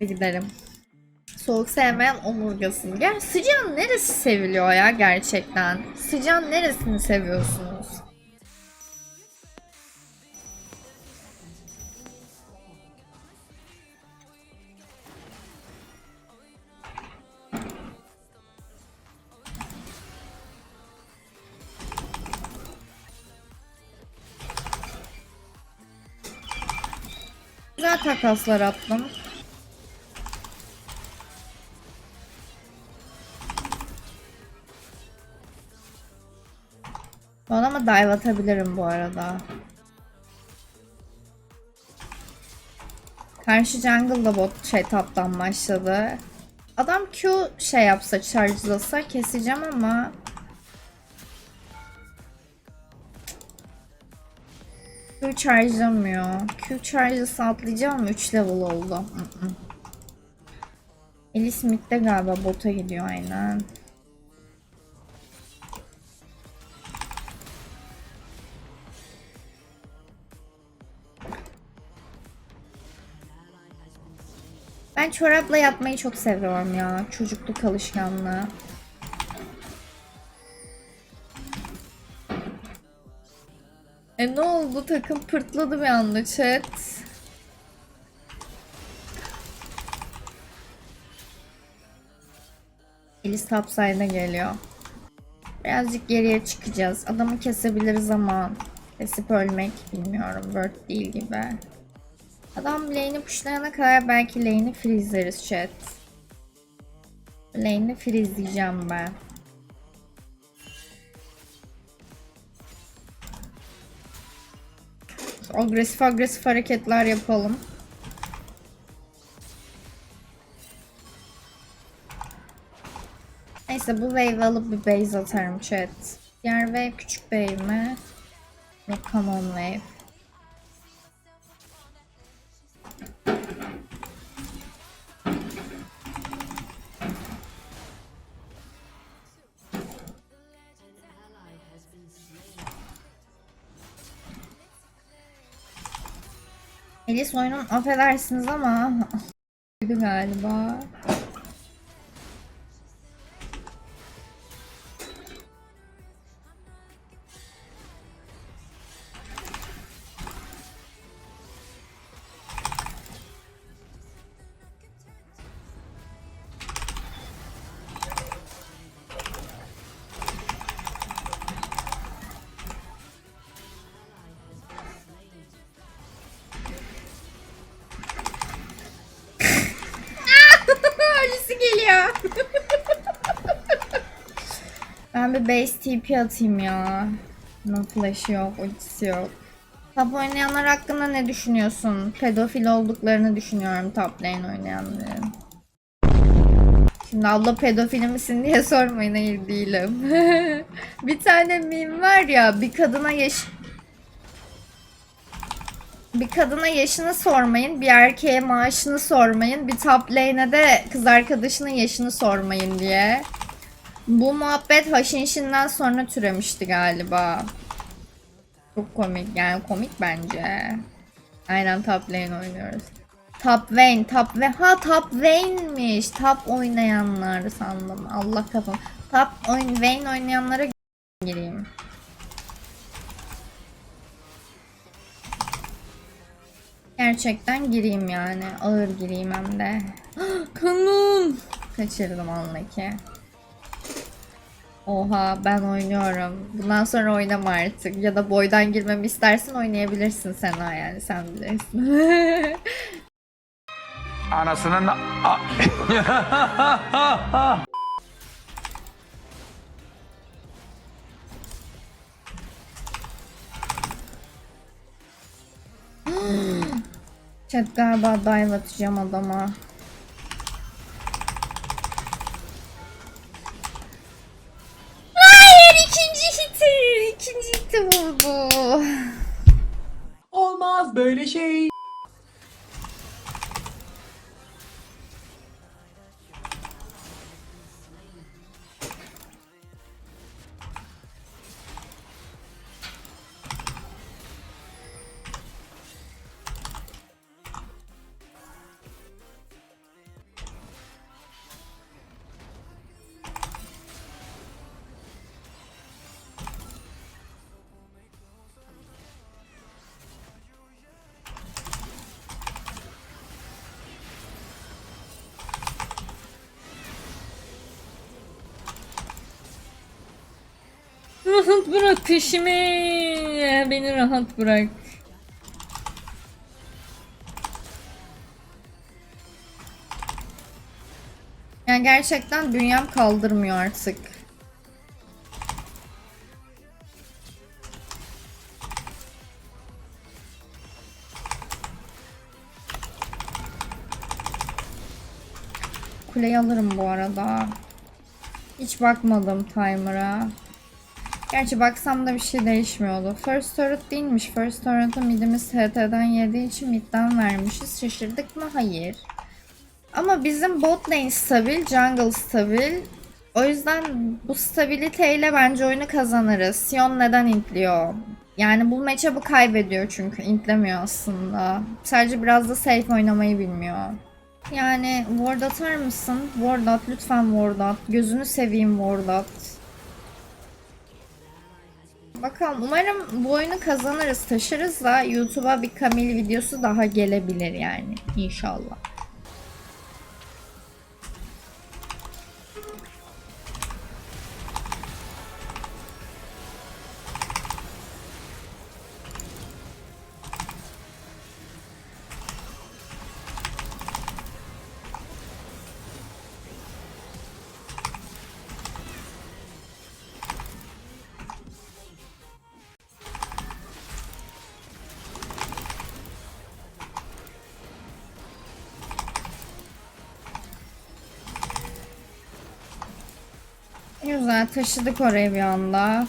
Gidelim. Soğuk sevmeyen omurgasın. Gel sıcağın neresi seviliyor ya gerçekten? Sıcağın neresini seviyorsunuz? Güzel takaslar attım. Dive atabilirim bu arada? Karşı jungle da bot şey taptan başladı. Adam Q şey yapsa charge'lasa keseceğim ama Q charge'lamıyor. Q charge'lasa atlayacağım ama 3 level oldu. Ellie de galiba bota gidiyor aynen. Ben çorapla yatmayı çok seviyorum ya. Çocukluk alışkanlığı. E ne oldu? Takım pırtladı bir anda chat. Elis topside'a geliyor. Birazcık geriye çıkacağız. Adamı kesebiliriz ama kesip ölmek bilmiyorum. Word değil gibi. Adam lane'i pushlayana kadar belki lane'i freezleriz chat. Lane'i freezleyeceğim ben. Agresif agresif hareketler yapalım. Neyse bu wave alıp bir base atarım chat. Diğer wave küçük wave mi? Yok common wave. Elis oyunun affedersiniz ama galiba. Bir base TP atayım ya. No flash yok, ultisi yok. Top oynayanlar hakkında ne düşünüyorsun? Pedofil olduklarını düşünüyorum top lane oynayanların. Şimdi abla pedofili misin diye sormayın hayır değilim. bir tane meme var ya bir kadına yaş bir kadına yaşını sormayın, bir erkeğe maaşını sormayın, bir top lane'e de kız arkadaşının yaşını sormayın diye. Bu muhabbet Haşinşin'den sonra türemişti galiba. Çok komik yani komik bence. Aynen top lane oynuyoruz. Top Vayne, Top ve ha Top Vayne'miş. Top oynayanlar sandım. Allah kafam. Top oyun Vayne oynayanlara gireyim. Gerçekten gireyim yani. Ağır gireyim hem de. Kanun. Kaçırdım anla ki. Oha ben oynuyorum. Bundan sonra oynama artık. Ya da boydan girmemi istersin oynayabilirsin sen ha yani sen bilirsin. Anasının... A- Chat galiba dive atacağım adama. Vurdu. Olmaz böyle şey. Rahat bırak peşimi. Beni rahat bırak. Yani gerçekten bünyem kaldırmıyor artık. Kuleyi alırım bu arada. Hiç bakmadım timer'a. Gerçi baksam da bir şey değişmiyordu. First turret değilmiş. First turret'ı midimiz HT'den yediği için midden vermişiz. Şaşırdık mı? Hayır. Ama bizim bot lane stabil, jungle stabil. O yüzden bu stabiliteyle bence oyunu kazanırız. Sion neden intliyor? Yani bu matchup'ı kaybediyor çünkü intlemiyor aslında. Sadece biraz da safe oynamayı bilmiyor. Yani ward atar mısın? Ward at lütfen ward at. Gözünü seveyim ward at. Bakalım umarım bu oyunu kazanırız taşırız da YouTube'a bir Camille videosu daha gelebilir yani inşallah. Güzel taşıdık orayı bir anda.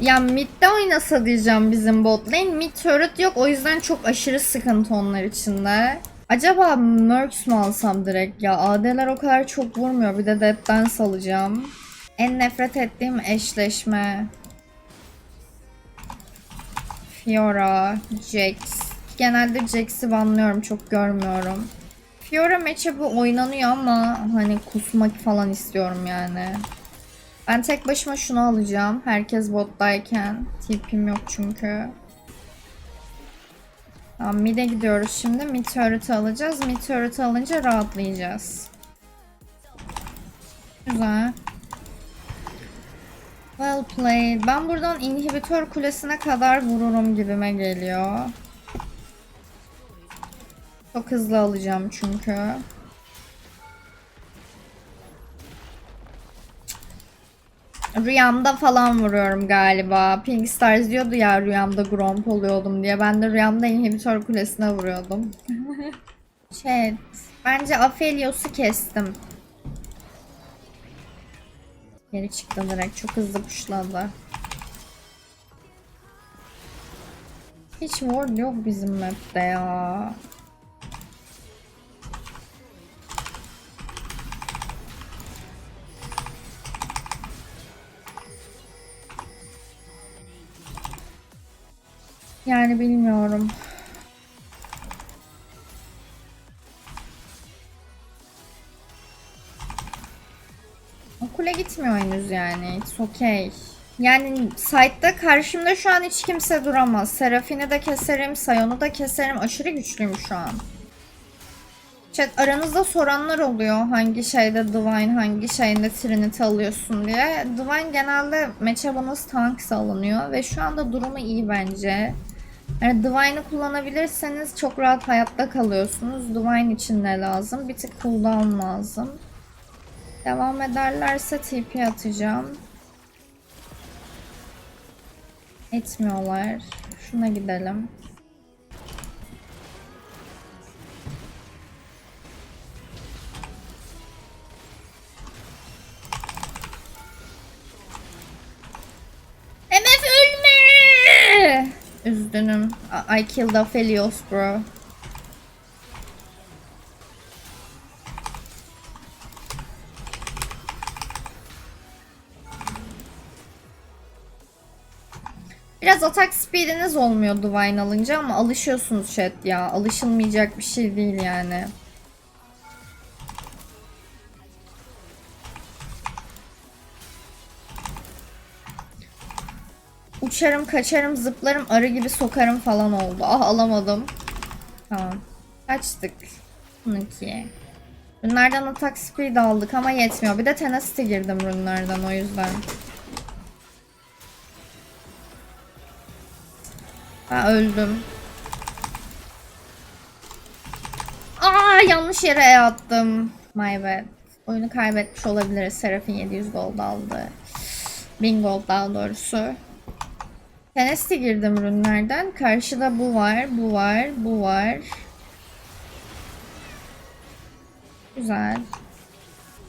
Ya midde oynasa diyeceğim bizim bot. Mid turret yok o yüzden çok aşırı sıkıntı onlar içinde. Acaba Mercs mu alsam direkt ya? AD'ler o kadar çok vurmuyor. Bir de Dead'den salacağım. En nefret ettiğim eşleşme. Fiora, Jax. Genelde Jax'i banlıyorum çok görmüyorum. Fiora match'e bu oynanıyor ama hani kusmak falan istiyorum yani. Ben tek başıma şunu alacağım. Herkes bottayken. Tipim yok çünkü. Tamam mid'e gidiyoruz şimdi. Mid turret'ı alacağız. Mid turret'ı alınca rahatlayacağız. Güzel. Well played. Ben buradan inhibitör kulesine kadar vururum gibime geliyor. Çok hızlı alacağım çünkü. Rüyamda falan vuruyorum galiba. Pink Stars diyordu ya rüyamda Gromp oluyordum diye. Ben de rüyamda inhibitör kulesine vuruyordum. Chat. Bence Aphelios'u kestim. Geri çıktı direkt. Çok hızlı puşladı. Hiç ward yok bizim map'te ya. Yani bilmiyorum. O kule gitmiyor henüz yani. It's okay. Yani site'da karşımda şu an hiç kimse duramaz. Seraphine de keserim, Sion'u da keserim. Aşırı güçlüyüm şu an. Chat aranızda soranlar oluyor hangi şeyde Divine, hangi şeyde Trinity alıyorsun diye. Divine genelde matchup'ınız tank alınıyor ve şu anda durumu iyi bence. Yani Divine'ı kullanabilirseniz çok rahat hayatta kalıyorsunuz. Divine için ne lazım? Bir tık cooldown lazım. Devam ederlerse TP atacağım. Etmiyorlar. Şuna gidelim. Üzgünüm. I, I killed Aphelios bro. Biraz atak speediniz olmuyor Divine alınca ama alışıyorsunuz chat ya. Alışılmayacak bir şey değil yani. Uçarım, kaçarım, zıplarım, arı gibi sokarım falan oldu. Ah alamadım. Tamam. Kaçtık. 12. Rünlerden atak speed aldık ama yetmiyor. Bir de tenacity girdim rünlerden o yüzden. Ben öldüm. Aa yanlış yere E attım. My bad. Oyunu kaybetmiş olabiliriz. Serafin 700 gold aldı. 1000 gold daha doğrusu. Tenacity girdim ürünlerden. Karşıda bu var, bu var, bu var. Güzel.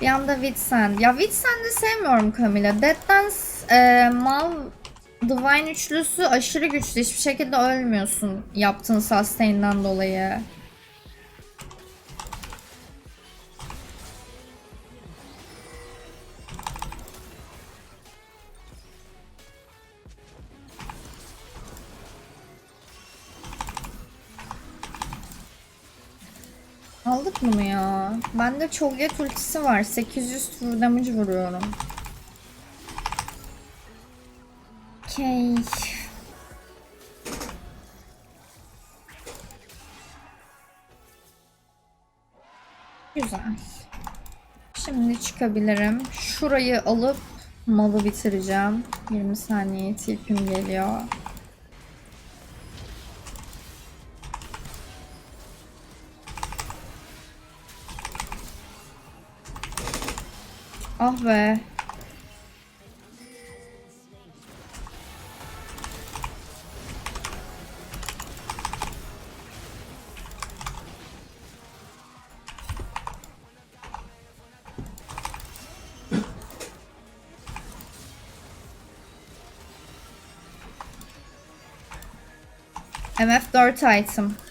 Bir anda Witsend. Ya Witsend'i sevmiyorum Camila. Dead Dance, e, Mal, Divine üçlüsü aşırı güçlü. Hiçbir şekilde ölmüyorsun yaptığın sustain'den dolayı. Aldık bunu ya. Bende Cho'Gath ultisi var. 800 true damage vuruyorum. Okey. Güzel. Şimdi çıkabilirim. Şurayı alıp malı bitireceğim. 20 saniye tipim geliyor. Ah be. MF 4 item.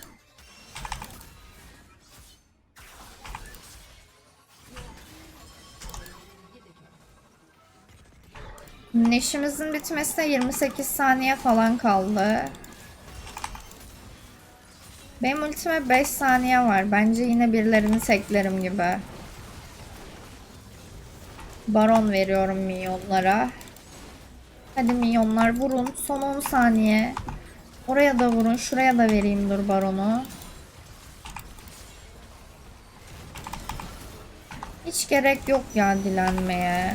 Neşimizin bitmesine 28 saniye falan kaldı. Benim ultime 5 saniye var. Bence yine birilerini teklerim gibi. Baron veriyorum minyonlara. Hadi minyonlar vurun. Son 10 saniye. Oraya da vurun. Şuraya da vereyim dur baronu. Hiç gerek yok ya dilenmeye.